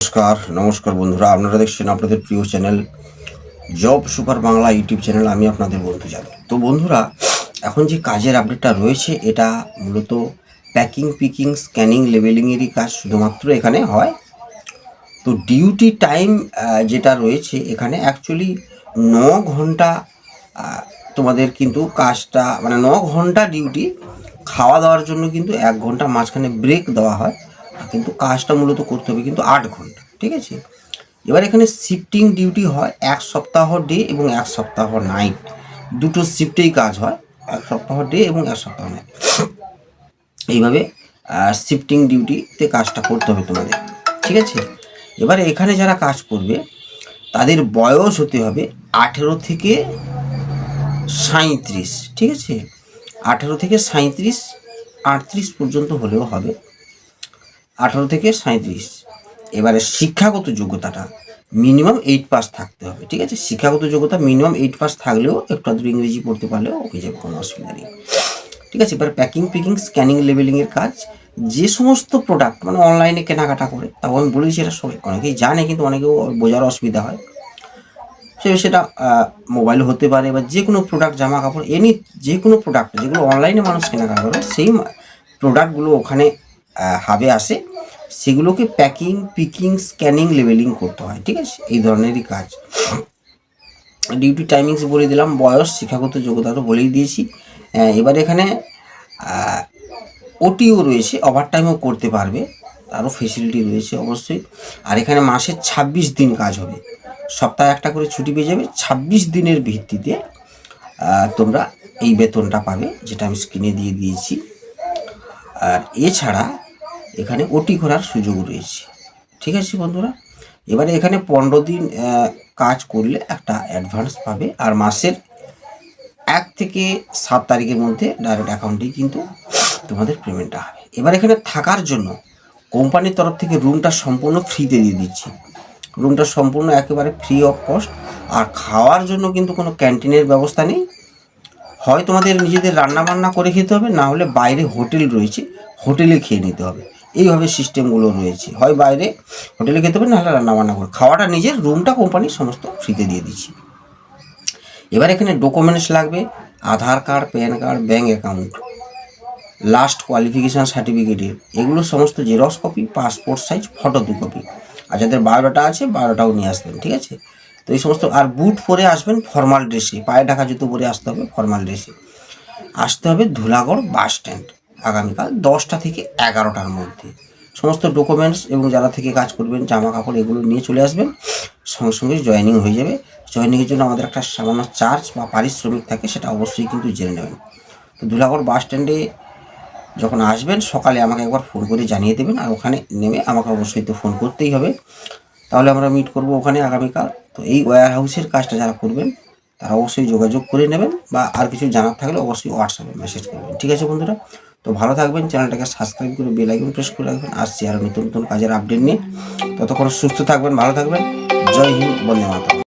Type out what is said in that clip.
নমস্কার নমস্কার বন্ধুরা। আপনারা দেখছেন আপনাদের প্রিয় channel Job Super Bangla YouTube channel. আমি আপনাদের বন্ধু যাবে তো বন্ধুরা, এখন যে কাজের আপডেটটা রয়েছে, এটা মূলত প্যাকিং, পিকিং, স্ক্যানিং, লেবেলিংয়েরই কাজ শুধুমাত্র এখানে হয়। তো ডিউটি টাইম যেটা রয়েছে, এখানে অ্যাকচুয়ালি ন ঘণ্টা তোমাদের কিন্তু কাজটা মানে ন ঘণ্টা ডিউটি, খাওয়া দাওয়ার জন্য কিন্তু এক ঘণ্টা মাঝখানে ব্রেক দেওয়া হয়। কিন্তু কাজটা মূলত করতে হবে কিন্তু আট ঘণ্টা, ঠিক আছে? এবার এখানে শিফটিং ডিউটি হয় এক সপ্তাহ ডে এবং এক সপ্তাহ নাইট দুটো শিফটেই কাজ হয়, এক সপ্তাহ ডে এবং এক সপ্তাহ নাইট এইভাবে শিফটিং ডিউটিতে কাজটা করতে হবে তোমাদের, ঠিক আছে? এবারে এখানে যারা কাজ করবে, তাদের বয়স হতে হবে আঠেরো থেকে সাঁইত্রিশ, ঠিক আছে? আঠেরো থেকে সাঁইত্রিশ, আটত্রিশ পর্যন্ত হলেও হবে। আঠেরো থেকে সাঁইত্রিশ। এবারে শিক্ষাগত যোগ্যতাটা মিনিমাম এইট পাস থাকতে হবে, ঠিক আছে? শিক্ষাগত যোগ্যতা মিনিমাম এইট পাস থাকলেও একটু আধটু ইংরেজি পড়তে পারলেও হয়ে যাবে, কোনো অসুবিধা নেই। ঠিক আছে, এবার প্যাকিং পিকিং স্ক্যানিং লেবেলিংয়ের কাজ, যে সমস্ত প্রোডাক্ট মানে অনলাইনে কেনাকাটা করে, তাও আমি বলেছি এটা সবাই, অনেকেই জানে কিন্তু অনেকেও বোঝার অসুবিধা হয়। সে সেটা মোবাইল হতে পারে বা যে কোনো প্রোডাক্ট জামা কাপড় এনি যে কোনো প্রোডাক্ট যেগুলো অনলাইনে মানুষ কেনাকাটা করে, সেই প্রোডাক্টগুলো ওখানে হাবে আসে, সেগুলোকে প্যাকিং পিকিং স্ক্যানিং লেভেলিং করতে হয়, ঠিক আছে? এই ধরনেরই কাজ। ডিউটি টাইমিংস বলে দিলাম, বয়স, শিক্ষাগত যোগ্যতা তো বলেই দিয়েছি। এবার এখানে ওটিও রয়েছে ওভার টাইমও করতে পারবে, তারও ফেসিলিটি রয়েছে অবশ্যই। আর এখানে মাসে ছাব্বিশ দিন কাজ হবে। সপ্তাহে একটা করে ছুটি পেয়ে যাবে, ছাব্বিশ দিনের ভিত্তিতে তোমরা এই বেতনটা পাবে, যেটা আমি স্ক্রিনে দিয়ে দিয়েছি। আর এছাড়া এখানে ওটি করার সুযোগ রয়েছে। ঠিক আছে বন্ধুরা? এবারে এখানে পনেরো দিন কাজ করলে একটা অ্যাডভান্স পাবে। আর মাসের এক থেকে সাত তারিখের মধ্যে ডাইরেক্ট অ্যাকাউন্টেই কিন্তু তোমাদের পেমেন্টটা হবে। এবার এখানে থাকার জন্য কোম্পানির তরফ থেকে রুমটা সম্পূর্ণ ফ্রিতে দিয়ে দিচ্ছি। রুমটা সম্পূর্ণ একেবারে ফ্রি অফ কস্ট আর খাওয়ার জন্য কিন্তু কোনো ক্যান্টিনের ব্যবস্থা নেই। হয় তোমাদের নিজেদের রান্না বান্না করে খেতে হবে, না হলে বাইরে হোটেল রয়েছে হোটেলে খেয়ে নিতে হবে। এইভাবে সিস্টেমগুলো রয়েছে হয় বাইরে হোটেলে খেতে হবে নাহলে রান্না বান্না করে। খাওয়াটা নিজের রুমটা কোম্পানি সমস্ত ফ্রিতে দিয়ে দিচ্ছি। এবার এখানে ডকুমেন্টস লাগবে, Aadhaar card PAN card bank account last qualification সার্টিফিকেটের এগুলো সমস্ত xerox copy passport size photo দু কপি আর যাদের বায়োডাটা আছে, বায়োডাটাও নিয়ে আসবেন, ঠিক আছে? তো এই সমস্ত, আর বুট পরে আসবেন ফর্মাল ড্রেসে পায়ে ঢাকা জুতো পরে আসতে হবে ফর্মাল ড্রেসে আসতে হবে ধুলাগড় বাস স্ট্যান্ড আগামীকাল দশটা থেকে এগারোটার মধ্যে। সমস্ত ডকুমেন্টস এবং যারা থেকে কাজ করবেন জামা কাপড় এগুলো নিয়ে চলে আসবেন। সঙ্গে সঙ্গে জয়েনিং হয়ে যাবে। জয়েনিংয়ের জন্য আমাদের একটা সামান্য চার্জ বা পারিশ্রমিক থাকে, সেটা অবশ্যই কিন্তু জেনে নেবেন। তো ধুলাগড় বাস স্ট্যান্ডে যখন আসবেন, সকালে আমাকে একবার ফোন করে জানিয়ে দেবেন আর ওখানে নেমে আমাকে অবশ্যই তো ফোন করতেই হবে। তাহলে আমরা মিট করব ওখানে আগামীকাল। তো এই ওয়্যার হাউসের কাজটা যারা করবেন, তারা অবশ্যই যোগাযোগ করে নেবেন বা আর কিছু জানার থাকলে অবশ্যই হোয়াটসঅ্যাপে মেসেজ করবেন। ঠিক আছে বন্ধুরা? তো ভালো থাকবেন, চ্যানেলটাকে সাবস্ক্রাইব করে বেল আইকন প্রেস করে রাখবেন। আসছি আরও নতুন নতুন কাজের আপডেট নিয়ে। ততক্ষণ সুস্থ থাকবেন, ভালো থাকবেন। জয় হিন্দ, বন্দে মাতা